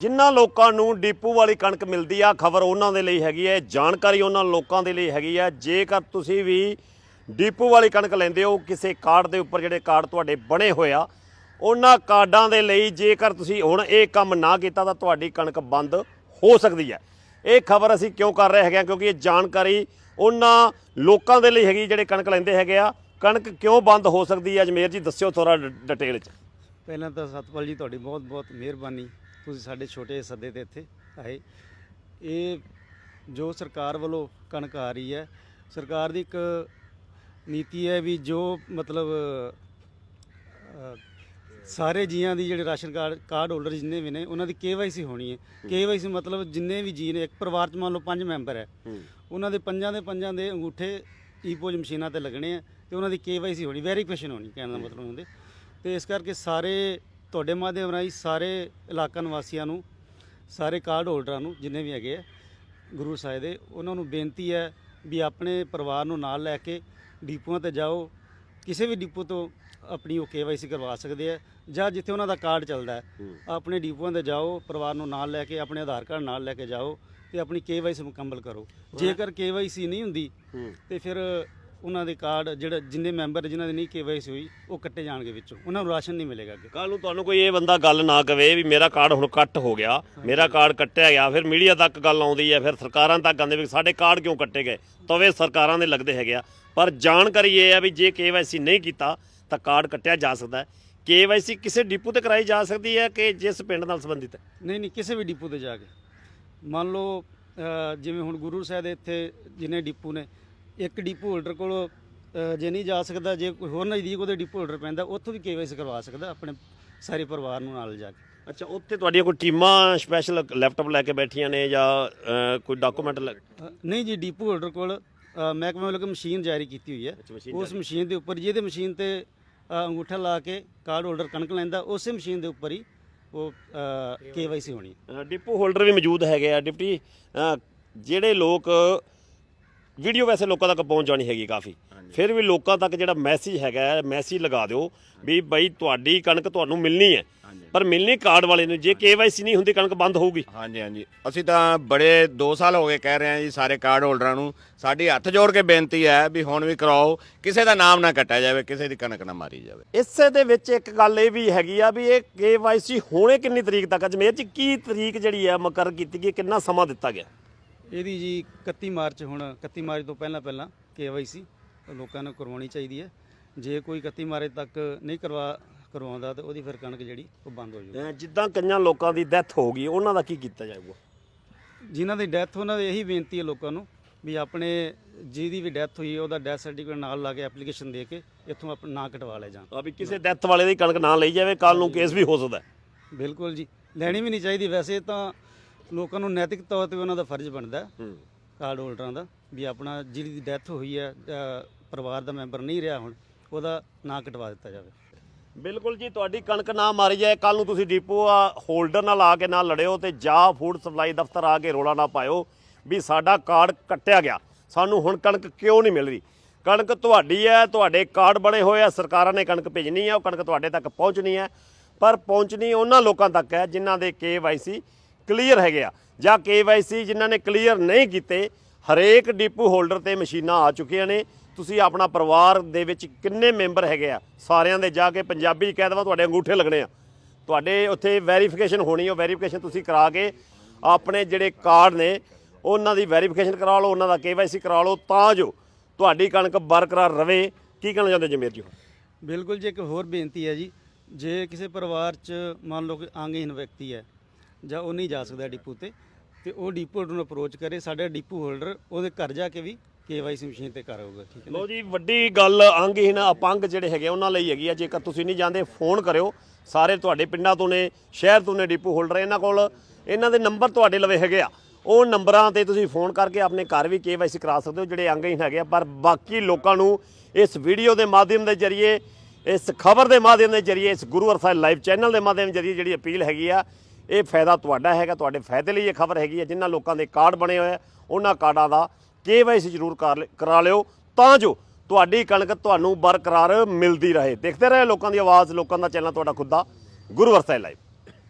ਜਿਨ੍ਹਾਂ ਲੋਕਾਂ ਨੂੰ ਡੀਪੂ ਵਾਲੀ ਕਣਕ ਮਿਲਦੀ ਆ, ਖਬਰ ਉਹਨਾਂ ਦੇ ਲਈ ਹੈਗੀ ਹੈ, ਜਾਣਕਾਰੀ ਉਹਨਾਂ ਲੋਕਾਂ ਦੇ ਲਈ ਹੈਗੀ ਹੈ। ਜੇਕਰ ਤੁਸੀਂ ਵੀ ਡੀਪੂ ਵਾਲੀ ਕਣਕ ਲੈਂਦੇ ਹੋ, ਕਿਸੇ ਕਾਰਡ ਦੇ ਉੱਪਰ ਜਿਹੜੇ ਕਾਰਡ ਤੁਹਾਡੇ ਬਣੇ ਹੋਏ ਆ, ਉਹਨਾਂ ਕਾਰਡਾਂ ਦੇ ਲਈ ਜੇਕਰ ਤੁਸੀਂ ਹੁਣ ਇਹ ਕੰਮ ਨਾ ਕੀਤਾ ਤਾਂ ਤੁਹਾਡੀ ਕਣਕ ਬੰਦ ਹੋ ਸਕਦੀ ਹੈ। ਇਹ ਖਬਰ ਅਸੀਂ ਕਿਉਂ ਕਰ ਰਹੇ ਹੈਗੇ ਆ ਕਿਉਂਕਿ ਇਹ ਜਾਣਕਾਰੀ ਉਹਨਾਂ ਲੋਕਾਂ ਦੇ ਲਈ ਹੈਗੀ ਜਿਹੜੇ ਕਣਕ ਲੈਂਦੇ ਹੈਗੇ ਆ। ਕਣਕ ਕਿਉਂ ਬੰਦ ਹੋ ਸਕਦੀ ਹੈ? ਅਜਮੇਰ ਜੀ, ਦੱਸਿਓ ਥੋੜਾ ਡਿਟੇਲ ਚ। ਪਹਿਲਾਂ ਤਾਂ ਸਤਪਾਲ ਜੀ, ਤੁਹਾਡੀ ਬਹੁਤ ਬਹੁਤ ਮਿਹਰਬਾਨੀ। ਤੁਸੀਂ ਸਾਡੇ ਛੋਟੇ ਸੱਦੇ ਤੇ ਇੱਥੇ ਆਏ। ਇਹ ਜੋ ਸਰਕਾਰ ਵੱਲੋਂ ਕਣਕ ਆ ਰਹੀ ਹੈ ਸਰਕਾਰ ਦੀ ਇੱਕ ਨੀਤੀ ਹੈ ਵੀ ਜੋ ਮਤਲਬ ਸਾਰੇ ਜੀਆਂ ਦੀ ਜਿਹੜੇ ਰਾਸ਼ਨ ਕਾਰਡ ਕਾਰਡ ਹੋਲਡਰ ਜਿੰਨੇ ਵੀ ਨੇ ਉਹਨਾਂ ਦੀ ਕੇਵਾਈਸੀ ਹੋਣੀ ਹੈ। ਕੇਵਾਈਸੀ ਮਤਲਬ ਜਿੰਨੇ ਵੀ ਜੀ ਨੇ ਇੱਕ ਪਰਿਵਾਰ ਚ ਮੰਨ ਲਓ ਪੰਜ ਮੈਂਬਰ ਹੈ ਉਹਨਾਂ ਦੇ ਪੰਜਾਂ ਦੇ ਪੰਜਾਂ ਦੇ ਅੰਗੂਠੇ ਈਪੋਜ ਮਸ਼ੀਨਾਂ ਤੇ ਲੱਗਣੇ ਆ ਤੇ ਉਹਨਾਂ ਦੀ ਕੇਵਾਈਸੀ ਹੋਣੀ ਵੈਰੀਫਿਕੇਸ਼ਨ ਹੋਣੀ ਕਹਿਣ ਦਾ ਮਤਲਬ ਹੁੰਦੇ। ਤੇ ਇਸ ਕਰਕੇ ਸਾਰੇ ਤੁਹਾਡੇ ਮਾਧਿਅਮ ਰਾਹੀਂ ਸਾਰੇ ਇਲਾਕਾ ਨਿਵਾਸੀਆਂ ਨੂੰ ਸਾਰੇ ਕਾਰਡ ਹੋਲਡਰਾਂ ਨੂੰ ਜਿੰਨੇ ਵੀ ਹੈਗੇ ਆ ਗੁਰੂ ਸਾਹਿਬ ਦੇ ਉਹਨਾਂ ਨੂੰ ਬੇਨਤੀ ਹੈ ਵੀ ਆਪਣੇ ਪਰਿਵਾਰ ਨੂੰ ਨਾਲ ਲੈ ਕੇ ਡੀਪੂਆਂ ਤੇ ਜਾਓ। ਕਿਸੇ ਵੀ ਡੀਪੂ ਤੋਂ ਆਪਣੀ ਉਹ ਕੇਵਾਈਸੀ ਕਰਵਾ ਸਕਦੇ ਆ ਜਾਂ ਜਿੱਥੇ ਉਹਨਾਂ ਦਾ ਕਾਰਡ ਚੱਲਦਾ ਹੈ ਆਪਣੇ ਡੀਪੂਆਂ ਤੇ ਜਾਓ ਪਰਿਵਾਰ ਨੂੰ ਨਾਲ ਲੈ ਕੇ ਆਪਣੇ ਆਧਾਰ ਕਾਰਡ ਨਾਲ ਲੈ ਕੇ ਜਾਓ ਤੇ ਆਪਣੀ ਕੇਵਾਈਸੀ ਮੁਕੰਮਲ ਕਰੋ। ਜੇਕਰ ਕੇਵਾਈਸੀ ਨਹੀਂ ਹੁੰਦੀ ਤੇ ਫਿਰ ਉਹਨਾਂ ਦੇ ਕਾਰਡ ਜਿਹੜਾ ਜਿੰਨੇ ਮੈਂਬਰ ਜਿਨ੍ਹਾਂ ਦੀ ਨਹੀਂ ਕੇਵਾਈਸੀ ਹੋਈ ਉਹ ਕੱਟੇ ਜਾਣਗੇ ਵਿੱਚੋਂ। ਉਹਨਾਂ ਨੂੰ ਰਾਸ਼ਨ ਨਹੀਂ ਮਿਲੇਗਾ ਅੱਗੇ। ਕੱਲ ਨੂੰ ਤੁਹਾਨੂੰ ਕੋਈ ਇਹ ਬੰਦਾ ਗੱਲ ਨਾ ਕਵੇ ਵੀ ਮੇਰਾ ਕਾਰਡ ਹੁਣ ਕੱਟ ਹੋ ਗਿਆ ਮੇਰਾ ਕਾਰਡ ਕੱਟਿਆ ਗਿਆ ਫਿਰ ਮੀਡੀਆ ਤੱਕ ਗੱਲ ਆਉਂਦੀ ਹੈ ਫਿਰ ਸਰਕਾਰਾਂ ਤੱਕ ਆਉਂਦੇ ਵੀ ਸਾਡੇ ਕਾਰਡ ਕਿਉਂ ਕੱਟੇ ਗਏ? ਤਵੇ ਸਰਕਾਰਾਂ ਦੇ ਲੱਗਦੇ ਹੈਗੇ ਆ। ਪਰ ਜਾਣਕਾਰੀ ਇਹ ਹੈ ਵੀ ਜੇ ਕੇਵਾਈਸੀ ਨਹੀਂ ਕੀਤਾ ਤਾਂ ਕਾਰਡ ਕੱਟਿਆ ਜਾ ਸਕਦਾ ਹੈ। ਕੇਵਾਈਸੀ ਕਿਸੇ ਡਿਪੂ ਤੇ ਕਰਾਈ ਜਾ ਸਕਦੀ ਹੈ ਕਿ ਜਿਸ ਪਿੰਡ ਨਾਲ ਸੰਬੰਧਿਤ? ਹੈ ਨਹੀਂ ਨਹੀਂ ਕਿਸੇ ਵੀ ਡਿਪੂ ਤੇ ਜਾ ਕੇ। ਮੰਨ ਲਓ ਅ, ਜਿਵੇਂ ਹੁਣ ਗੁਰੂ ਸਾਹਿਬ ਦੇ ਇੱਥੇ ਜਿੰਨੇ ਡਿਪੂ ਨੇ ਇੱਕ ਡਿਪੂ ਹੋਲਡਰ ਕੋਲ ਜੇ ਨਹੀਂ ਜਾ ਸਕਦਾ ਜੇ ਕੋਈ ਹੋਰ ਨਜ਼ਦੀਕ ਉਹਦੇ ਡਿਪੂ ਹੋਲਡਰ ਪੈਂਦਾ ਉੱਥੋਂ ਵੀ ਕੇਵਾਈਸੀ ਕਰਵਾ ਸਕਦਾ ਆਪਣੇ ਸਾਰੇ ਪਰਿਵਾਰ ਨੂੰ ਨਾਲ ਜਾ ਕੇ। ਅੱਛਾ ਉੱਥੇ ਤੁਹਾਡੀਆਂ ਕੋਈ ਟੀਮਾਂ ਸਪੈਸ਼ਲ ਲੈਪਟਾਪ ਲੈ ਕੇ ਬੈਠੀਆਂ ਨੇ ਜਾਂ ਕੋਈ ਡਾਕੂਮੈਂਟ ਨਹੀਂ ਜੀ ਡਿਪੂ ਹੋਲਡਰ ਕੋਲ ਮਹਿਕਮੇ ਵੱਲੋਂ ਮਸ਼ੀਨ ਜਾਰੀ ਕੀਤੀ ਹੋਈ ਹੈ। ਉਸ ਮਸ਼ੀਨ ਦੇ ਉੱਪਰ ਜਿਹਦੇ ਮਸ਼ੀਨ ਤੇ ਅੰਗੂਠਾ ਲਾ ਕੇ ਕਾਰਡ ਹੋਲਡਰ ਕਣਕ ਲੈਂਦਾ ਉਸੇ ਮਸ਼ੀਨ ਦੇ ਉੱਪਰ ਹੀ ਉਹ ਕੇਵਾਈਸੀ ਹੋਣੀ ਡਿਪੂ ਹੋਲਡਰ ਵੀ ਮੌਜੂਦ ਹੈਗੇ ਆ ਡਿਪਟੀ ਜਿਹੜੇ ਲੋਕ ਵੀਡੀਓ ਵੈਸੇ ਲੋਕਾਂ ਤੱਕ ਪਹੁੰਚ ਜਾਣੀ ਹੈਗੀ ਕਾਫੀ। ਫਿਰ ਵੀ ਲੋਕਾਂ ਤੱਕ ਜਿਹੜਾ ਮੈਸੇਜ ਹੈਗਾ ਮੈਸੇਜ ਲਗਾ ਦਿਓ ਵੀ ਬਈ ਤੁਹਾਡੀ ਕਣਕ ਤੁਹਾਨੂੰ ਮਿਲਣੀ ਹੈ। ਪਰ ਮਿਲਣੀ ਕਾਰਡ ਵਾਲੇ ਨੂੰ ਜੇ ਕੇਵਾਈਸੀ ਨਹੀਂ ਹੁੰਦੀ ਕਣਕ ਬੰਦ ਹੋਊਗੀ। ਹਾਂਜੀ ਹਾਂਜੀ। ਅਸੀਂ ਤਾਂ ਬੜੇ 2 ਸਾਲ ਹੋ ਗਏ ਕਹਿ ਰਹੇ ਹਾਂ ਜੀ ਸਾਰੇ ਕਾਰਡ ਹੋਲਡਰਾਂ ਨੂੰ। ਸਾਡੀ ਹੱਥ ਜੋੜ ਕੇ ਬੇਨਤੀ ਹੈ ਵੀ ਹੁਣ ਵੀ ਕਰਾਓ ਕਿਸੇ ਦਾ ਨਾਮ ਨਾ ਕੱਟਿਆ ਜਾਵੇ ਕਿਸੇ ਦੀ ਕਣਕ ਨਾ ਮਾਰੀ ਜਾਵੇ। ਇਸੇ ਦੇ ਵਿੱਚ ਇੱਕ ਗੱਲ ਇਹ ਵੀ ਹੈਗੀ ਆ ਵੀ ਇਹ ਕੇਵਾਈਸੀ ਹੋਣੇ ਕਿੰਨੀ ਤਰੀਕ ਤੱਕ ਅਜਮੇਰ ਚ ਕੀ ਤਰੀਕ ਜਿਹੜੀ ਆ ਮੁਕਰਰ ਕੀਤੀ ਗਈ ਕਿੰਨਾ ਸਮਾਂ ਦਿੱਤਾ ਗਿਆ? ਇਹਦੀ ਜੀ 31 ਮਾਰਚ ਹੁਣ 31 ਮਾਰਚ ਤੋਂ ਪਹਿਲਾਂ ਪਹਿਲਾਂ ਕੇਵਾਈਸੀ ਲੋਕਾਂ ਨੂੰ ਕਰਵਾਉਣੀ ਚਾਹੀਦੀ ਹੈ। ਜੇ ਕੋਈ 31 ਮਾਰਚ ਤੱਕ ਨਹੀਂ ਕਰਵਾ ਕਰਵਾਉਂਦਾ ਤਾਂ ਉਹਦੀ ਫਿਰ ਕਣਕ ਜਿਹੜੀ ਉਹ ਬੰਦ ਹੋ ਜਾਊਗੀ। ਜਿੱਦਾਂ ਕਈਆਂ ਲੋਕਾਂ ਦੀ ਡੈਥ ਹੋ ਗਈ ਉਹਨਾਂ ਦਾ ਕੀ ਕੀਤਾ ਜਾਊਗਾ? ਜਿਨ੍ਹਾਂ ਦੀ ਡੈਥ ਉਹਨਾਂ ਦੀ ਇਹੀ ਬੇਨਤੀ ਹੈ ਲੋਕਾਂ ਨੂੰ ਵੀ ਆਪਣੇ ਜਿਹਦੀ ਵੀ ਡੈਥ ਹੋਈ ਹੈ ਉਹਦਾ ਡੈਥ ਸਰਟੀਫਿਕੇਟ ਨਾਲ ਲਾ ਕੇ ਐਪਲੀਕੇਸ਼ਨ ਦੇ ਕੇ ਇੱਥੋਂ ਆਪਣਾ ਨਾਂ ਕਟਵਾ ਲੈ ਜਾਣ। ਆ ਵੀ ਕਿਸੇ ਡੈਥ ਵਾਲੇ ਦੀ ਕਣਕ ਨਾ ਲਈ ਜਾਵੇ ਕੱਲ ਨੂੰ ਕੇਸ ਵੀ ਹੋ ਸਕਦਾ। ਬਿਲਕੁਲ ਜੀ। ਲੈਣੀ ਵੀ ਨਹੀਂ ਚਾਹੀਦੀ। ਵੈਸੇ ਤਾਂ ਲੋਕਾਂ ਨੂੰ ਨੈਤਿਕ ਤੌਰ ਤੇ ਉਹਨਾਂ ਦਾ ਫਰਜ਼ ਬਣਦਾ ਹੈ। ਹੂੰ। ਕਾਰਡ ਹੋਲਡਰਾਂ ਦਾ ਵੀ ਆਪਣਾ ਜਿਹਦੀ ਦੀ ਡੈਥ ਹੋਈ ਹੈ ਅ, ਪਰਿਵਾਰ ਦਾ ਮੈਂਬਰ ਨਹੀਂ ਰਿਹਾ ਹੁਣ ਉਹਦਾ ਨਾਂ ਕਟਵਾ ਦਿੱਤਾ ਜਾਵੇ। ਬਿਲਕੁਲ ਜੀ ਤੁਹਾਡੀ ਕਣਕ ਨਾ ਮਾਰੀ ਜਾਏ ਕੱਲ ਨੂੰ ਤੁਸੀਂ ਡਿਪੂ ਆ ਹੋਲਡਰ ਨਾਲ ਆ ਕੇ ਨਾ ਲੜਿਓ ਤੇ ਜਾਂ ਫੂਡ ਸਪਲਾਈ ਦਫ਼ਤਰ ਆ ਕੇ ਰੋਲਾ ਨਾ ਪਾਇਓ ਵੀ ਸਾਡਾ ਕਾਰਡ ਕੱਟਿਆ ਗਿਆ। ਸਾਨੂੰ ਹੁਣ ਕਣਕ ਕਿਉਂ ਨਹੀਂ ਮਿਲ ਰਹੀ? ਕਣਕ ਤੁਹਾਡੀ ਹੈ ਤੁਹਾਡੇ ਕਾਰਡ ਬਣੇ ਹੋਏ ਆ ਸਰਕਾਰਾਂ ਨੇ ਕਣਕ ਭੇਜਣੀ ਹੈ ਉਹ ਕਣਕ ਤੁਹਾਡੇ ਤੱਕ ਪਹੁੰਚਣੀ ਹੈ। ਪਰ ਪਹੁੰਚਣੀ ਉਹਨਾਂ ਲੋਕਾਂ ਤੱਕ ਹੈ ਜਿਨ੍ਹਾਂ ਦੇ KYC ਕਲੀਅਰ ਹੈਗੇ ਆ। ਜਾਂ KYC ਜਿਨ੍ਹਾਂ ਨੇ ਕਲੀਅਰ ਨਹੀਂ ਕੀਤੇ, ਹਰੇਕ ਡੀਪੂ ਹੋਲਡਰ ਤੇ ਮਸ਼ੀਨਾਂ ਆ ਚੁੱਕੀਆਂ ਨੇ। ਤੁਸੀਂ ਆਪਣਾ ਪਰਿਵਾਰ ਦੇ ਵਿੱਚ ਕਿੰਨੇ ਮੈਂਬਰ ਹੈਗੇ ਆ? ਸਾਰਿਆਂ ਦੇ ਜਾ ਕੇ ਪੰਜਾਬੀ 'ਚ ਕਹਿ ਦੇਵਾਂ, ਤੁਹਾਡੇ ਅੰਗੂਠੇ ਲੱਗਣੇ ਆ। ਤੁਹਾਡੇ ਉੱਥੇ ਵੈਰੀਫਿਕੇਸ਼ਨ ਹੋਣੀ ਉਹ ਵੈਰੀਫਿਕੇਸ਼ਨ ਤੁਸੀਂ ਕਰਾ ਕੇ ਆਪਣੇ ਜਿਹੜੇ ਕਾਰਡ ਨੇ, ਉਹਨਾਂ ਦੀ ਵੈਰੀਫਿਕੇਸ਼ਨ ਕਰਾ ਲਓ, ਉਹਨਾਂ ਦਾ KYC ਕਰਾ ਲਓ, ਤਾਂ ਜੋ ਤੁਹਾਡੀ ਕਣਕ ਬਰਕਰਾਰ ਰਵੇ। ਕੀ ਕਹਿਣਾ ਚਾਹੁੰਦੇ ਜਮੀਰ ਜੀ ਬਿਲਕੁਲ ਜੀ, ਇੱਕ ਹੋਰ ਬੇਨਤੀ ਹੈ ਜੀ। ਜੇ ਕਿਸੇ ਪਰਿਵਾਰ 'ਚ ਮੰਨ ਲਓ ਕਿ ਅੰਗਹੀਨ ਵਿਅਕਤੀ ਹੈ ਜਾਂ ਉਹ ਨਹੀਂ ਜਾ ਸਕਦਾ ਡਿਪੂ ਤੇ ਤੇ ਉਹ ਡਿਪੂ ਹੋਲਡਰ ਨੂੰ ਅਪਰੋਚ ਕਰੇ, ਸਾਡਾ ਡਿਪੂ ਹੋਲਡਰ ਉਹਦੇ ਘਰ ਜਾ ਕੇ ਵੀ ਕੇਵਾਈਸੀ ਮਸ਼ੀਨ ਤੇ ਕਰਾਊਗਾ ਠੀਕ ਹੈ ਨਾ? ਲੋ ਜੀ, ਵੱਡੀ ਗੱਲ ਅੰਗਹੀਨ ਅਪੰਗ ਜਿਹੜੇ ਹੈਗੇ ਉਹਨਾਂ ਲਈ ਹੈਗੀ ਆ। ਜੇਕਰ ਤੁਸੀਂ ਨਹੀਂ ਜਾਂਦੇ ਫੋਨ ਕਰਿਓ। ਸਾਰੇ ਤੁਹਾਡੇ ਪਿੰਡਾਂ ਤੋਂ ਨੇ, ਸ਼ਹਿਰ ਤੋਂ ਨੇ ਡਿਪੂ ਹੋਲਡਰ ਇਹਨਾਂ ਕੋਲ ਇਹਨਾਂ ਦੇ ਨੰਬਰ ਤੁਹਾਡੇ ਲਵੇ ਹੈਗੇ ਆ। ਉਹ ਨੰਬਰਾਂ ਤੇ ਤੁਸੀਂ ਫੋਨ ਕਰਕੇ ਆਪਣੇ ਘਰ ਵੀ ਕੇਵਾਈਸੀ ਕਰਾ ਸਕਦੇ ਹੋ, ਜਿਹੜੇ ਅੰਗਹੀਨ ਹੈਗੇ ਆ। ਪਰ ਬਾਕੀ ਲੋਕਾਂ ਨੂੰ ਇਸ ਵੀਡੀਓ ਦੇ ਮਾਧਿਅਮ ਦੇ ਜ਼ਰੀਏ, ਇਸ ਖਬਰ ਦੇ ਮਾਧਿਅਮ ਦੇ ਜ਼ਰੀਏ, ਇਸ ਗੁਰੂ ਅਰਸਾਈ ਲਾਈਵ ਚੈਨਲ ਦੇ ਮਾਧਿਅਮ ਦੇ ਜ਼ਰੀਏ ਜਿਹੜੀ ਅਪੀਲ ਹੈਗੀ ਆ ਇਹ ਫਾਇਦਾ ਤੁਹਾਡਾ ਹੈਗਾ, ਤੁਹਾਡੇ ਫਾਇਦੇ ਲਈ ਇਹ ਖਬਰ ਹੈਗੀ ਹੈ, ਜਿਨ੍ਹਾਂ ਲੋਕਾਂ ਦੇ ਕਾਰਡ ਬਣੇ ਹੋਏ ਆ, ਉਹਨਾਂ ਕਾਰਡਾਂ ਦਾ ਕੇਵਾਈਸੀ ਜ਼ਰੂਰ ਕਰ ਲਿ- ਕਰਾ ਲਿਓ। ਤਾਂ ਜੋ ਤੁਹਾਡੀ ਕਣਕ ਤੁਹਾਨੂੰ ਬਰਕਰਾਰ ਮਿਲਦੀ ਰਹੇ। ਦੇਖਦੇ ਰਹੇ ਲੋਕਾਂ ਦੀ ਆਵਾਜ਼, ਲੋਕਾਂ ਦਾ ਚੈਨਲ ਤੁਹਾਡਾ ਖੁਦ ਦਾ ਗੁਰੂ ਅਰਸਾਈ ਲਾਈਵ।